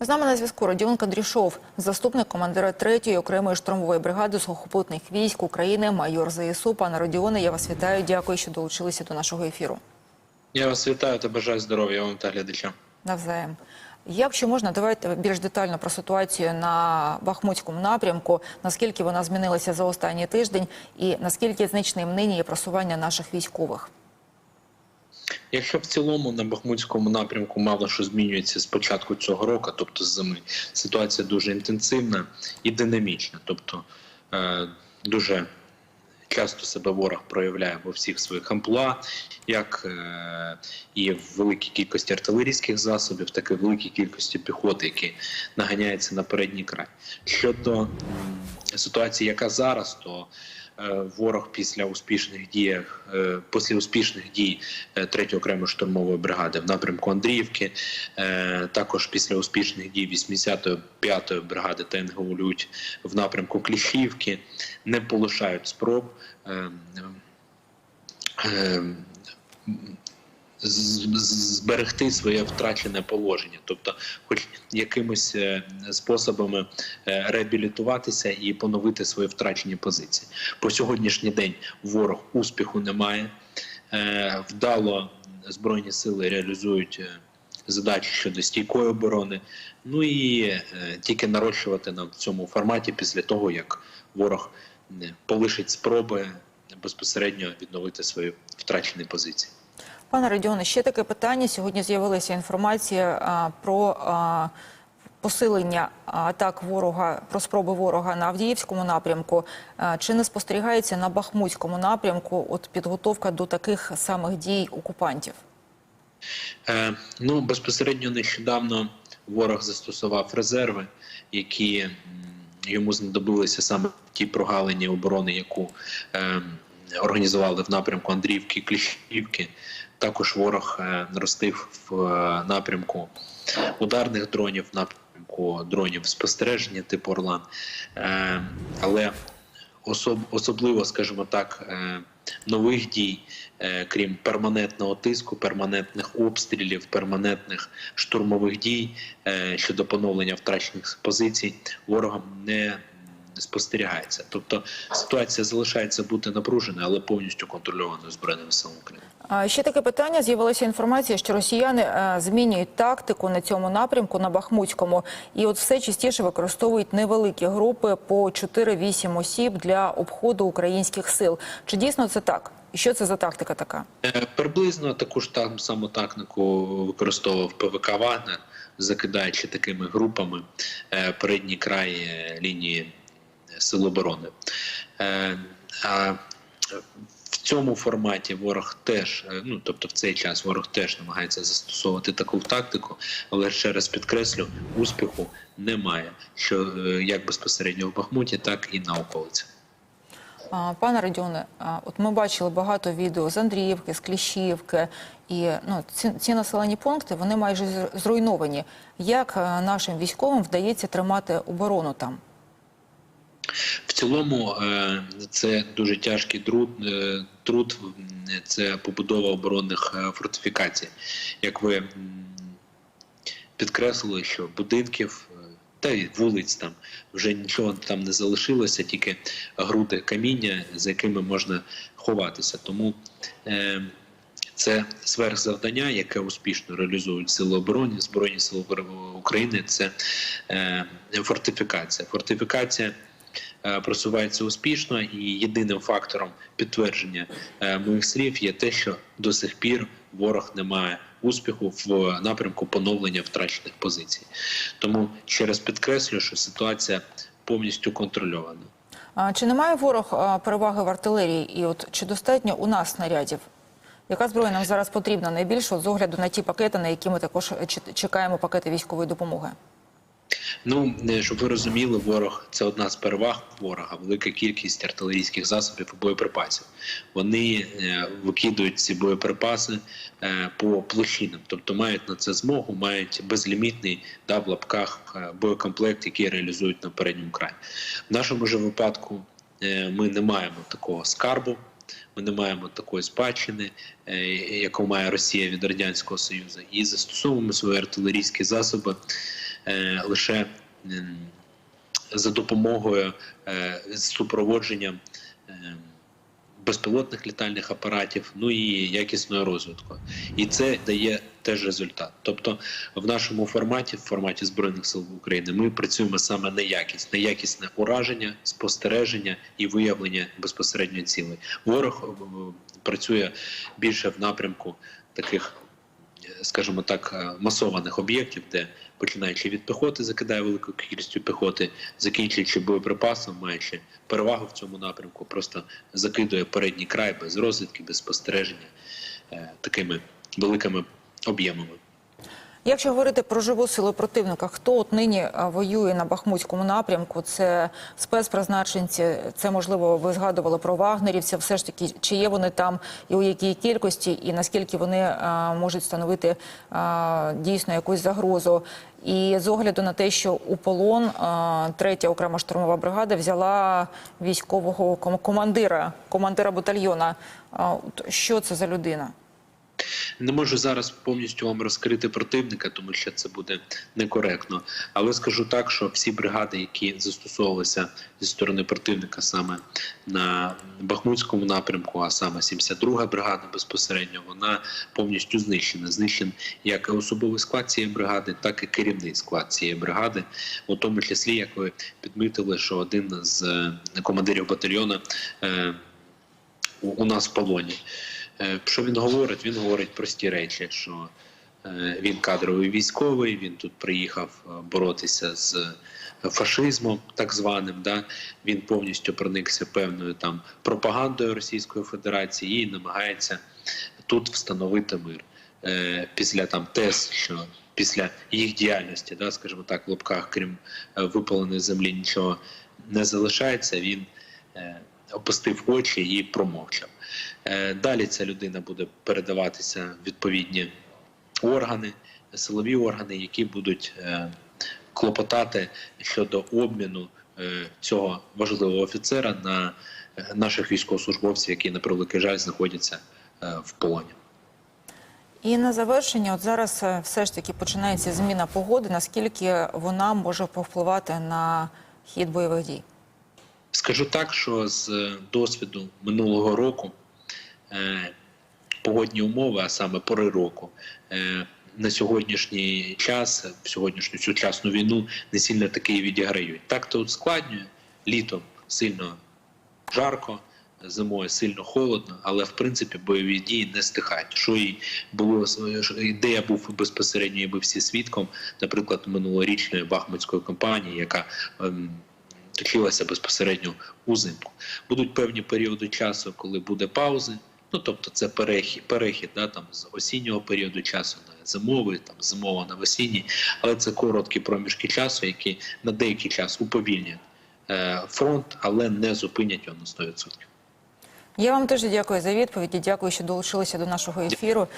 З нами на зв'язку Родіон Кадрішов, заступник командира 3-ї окремої штурмової бригади сухопутних військ України, майор ЗСУ. Пане Родіоне, я вас вітаю. Дякую, що долучилися до нашого ефіру. Я вас вітаю та бажаю здоров'я вам та глядачам. Навзаєм. Якщо можна, давайте більш детально про ситуацію на Бахмутському напрямку. Наскільки вона змінилася за останній тиждень, і наскільки значним нині є просування наших військових? Якщо в цілому на Бахмутському напрямку мало що змінюється з початку цього року, тобто з зими, ситуація дуже інтенсивна і динамічна. Тобто е, дуже часто себе ворог проявляє во всіх своїх амплуа, як е, і в великій кількості артилерійських засобів, так і в великій кількості піхоти, які наганяються на передній край. Щодо ситуації, яка зараз, то ворог після успішних дій, е, після успішних дій е, 3-ї окремої штурмової бригади в напрямку Андріївки, е, також після успішних дій 85-ї бригади ТНГ «Улють» в напрямку Кліщівки, не полишають спроб. Зберегти своє втрачене положення, тобто, хоч якимось е, способами е, реабілітуватися і поновити свої втрачені позиції. По сьогоднішній день ворог успіху немає. Е, Вдало збройні сили реалізують задачі щодо стійкої оборони. Ну і тільки нарощувати нам в цьому форматі після того, як ворог полишить спроби безпосередньо відновити свої втрачені позиції. Пане Родіоне, ще таке питання. Сьогодні з'явилася інформація а, про а, посилення атак ворога, про спроби ворога на Авдіївському напрямку. А, чи не спостерігається на Бахмутському напрямку от підготовка до таких самих дій окупантів? Е, ну, безпосередньо нещодавно ворог застосував резерви, які йому знадобилися саме в тій прогалині оборони, яку е, організували в напрямку Андріївки і Кліщівки. Також ворог е, наростив в е, напрямку ударних дронів, в напрямку дронів спостереження типу Орлан. Е, але особ, особливо, скажімо так, нових дій, крім перманентного тиску, перманентних обстрілів, перманентних штурмових дій щодо поновлення втрачених позицій, ворогом не спостерігається. Тобто ситуація залишається бути напруженою, але повністю контрольованою збройними силами України. Ще таке питання. З'явилася інформація, що росіяни е, змінюють тактику на цьому напрямку на Бахмутському, і от все частіше використовують невеликі групи по 4-8 осіб для обходу українських сил. Чи дійсно це так? І що це за тактика така? Е, Приблизно таку ж там саму тактику використовував ПВК Вагнер, закидаючи такими групами е, передній край е, лінії сил оборони. Е, А в цьому форматі ворог теж, е, ну тобто в цей час ворог теж намагається застосовувати таку тактику, але ще раз підкреслю, успіху немає, що е, як безпосередньо в Бахмуті, так і на околицях. Пане Радіоне, от ми бачили багато відео з Андріївки, з Кліщівки, і ну, ці, ці населені пункти вони майже зруйновані. Як нашим військовим вдається тримати оборону там? В цілому е, це дуже тяжкий труд, е, труд це побудова оборонних е, фортифікацій. Як ви підкреслили, що будинків та й вулиць там вже нічого там не залишилося, тільки груди каміння, за якими можна ховатися. Тому це сверхзавдання, яке успішно реалізують сили оборони, Збройні сили України. Це фортифікація. Фортифікація просувається успішно, і єдиним фактором підтвердження е, моїх слів є те, що до сих пір ворог не має успіху в напрямку поновлення втрачених позицій. Тому ще раз підкреслюю, що ситуація повністю контрольована. А, чи немає ворог переваги в артилерії? І от чи достатньо у нас снарядів? Яка зброя нам зараз потрібна найбільше з огляду на ті пакети, на які ми також е, чекаємо пакети військової допомоги? Ну е, щоб ви розуміли, ворог це одна з переваг ворога, велика кількість артилерійських засобів і боєприпасів. Вони е, викидують ці боєприпаси е, по площинам, тобто мають на це змогу, мають безлімітний да, в лапках боєкомплект, який реалізують на передньому краї. В нашому ж випадку ми не маємо такого скарбу. Ми не маємо такої спадщини, яку має Росія від радянського союзу, і застосовуємо свої артилерійські засоби лише за допомогою е, супроводження е, безпілотних літальних апаратів, ну і якісної розвитку. І це дає теж результат. Тобто, в нашому форматі, в форматі Збройних сил України, ми працюємо саме на якість, на якісне ураження, спостереження і виявлення безпосередньо цілей. Ворог е, працює більше в напрямку таких скажімо так, е, масованих об'єктів, де починаючи від піхоти, закидає великою кількістю піхоти, закінчуючи боєприпасом, маючи перевагу в цьому напрямку, просто закидує передній край без розвідки, без спостереження е, такими великими об'ємами. Якщо говорити про живу силу противника, хто от нині воює на Бахмутському напрямку? Це спецпризначенці, це можливо ви згадували про вагнерівців. Все ж таки, чи є вони там і у якій кількості, і наскільки вони а, можуть становити а, дійсно якусь загрозу? І з огляду на те, що у полон третя окрема штурмова бригада взяла військового ком- командира, командира батальйона. Що це за людина? Не можу зараз повністю вам розкрити противника, тому що це буде некоректно. Але скажу так, що всі бригади, які застосовувалися зі сторони противника саме на Бахмутському напрямку, а саме 72-га бригада безпосередньо, вона повністю знищена. Знищен як особовий склад цієї бригади, так і керівний склад цієї бригади, у тому числі, як ви підмітили, що один з е, командирів батальйону е, у нас в полоні. Е, Що він говорить? Він говорить прості речі, що е, він кадровий військовий, він тут приїхав е, боротися з фашизмом, так званим. Да? Він повністю проникся певною там пропагандою Російської Федерації і намагається тут встановити мир. Після там тез, що після їх діяльності, да, скажімо так, в лапках, крім випаленої землі, нічого не залишається. Він опустив очі і промовчав. Е, Далі ця людина буде передаватися відповідні органи, силові органи, які будуть е, клопотати щодо обміну е, цього важливого офіцера на наших військовослужбовців, які на превеликий жаль знаходяться в полоні. І на завершення, от зараз все ж таки починається зміна погоди. Наскільки вона може повпливати на хід бойових дій? Скажу так, що з е, досвіду минулого року е, погодні умови, а саме пори року, е, на сьогоднішній час, в сьогоднішню сучасну війну, не сильно таки відіграють. Так то ускладнює літом сильно жарко. Зимою сильно холодно, але в принципі бойові дії не стихають. Що і було де я був безпосередньо, і ви всі свідком, наприклад, минулорічної бахмутської кампанії, яка ем, точилася безпосередньо узимку. Будуть певні періоди часу, коли буде паузи. Ну тобто це перехід, перехід да, там, з осіннього періоду часу на зимовий, там зимова на осінній, але це короткі проміжки часу, які на деякий час уповільнять е, фронт, але не зупинять його на 100%. Я вам теж дякую за відповіді. Дякую, що долучилися до нашого ефіру.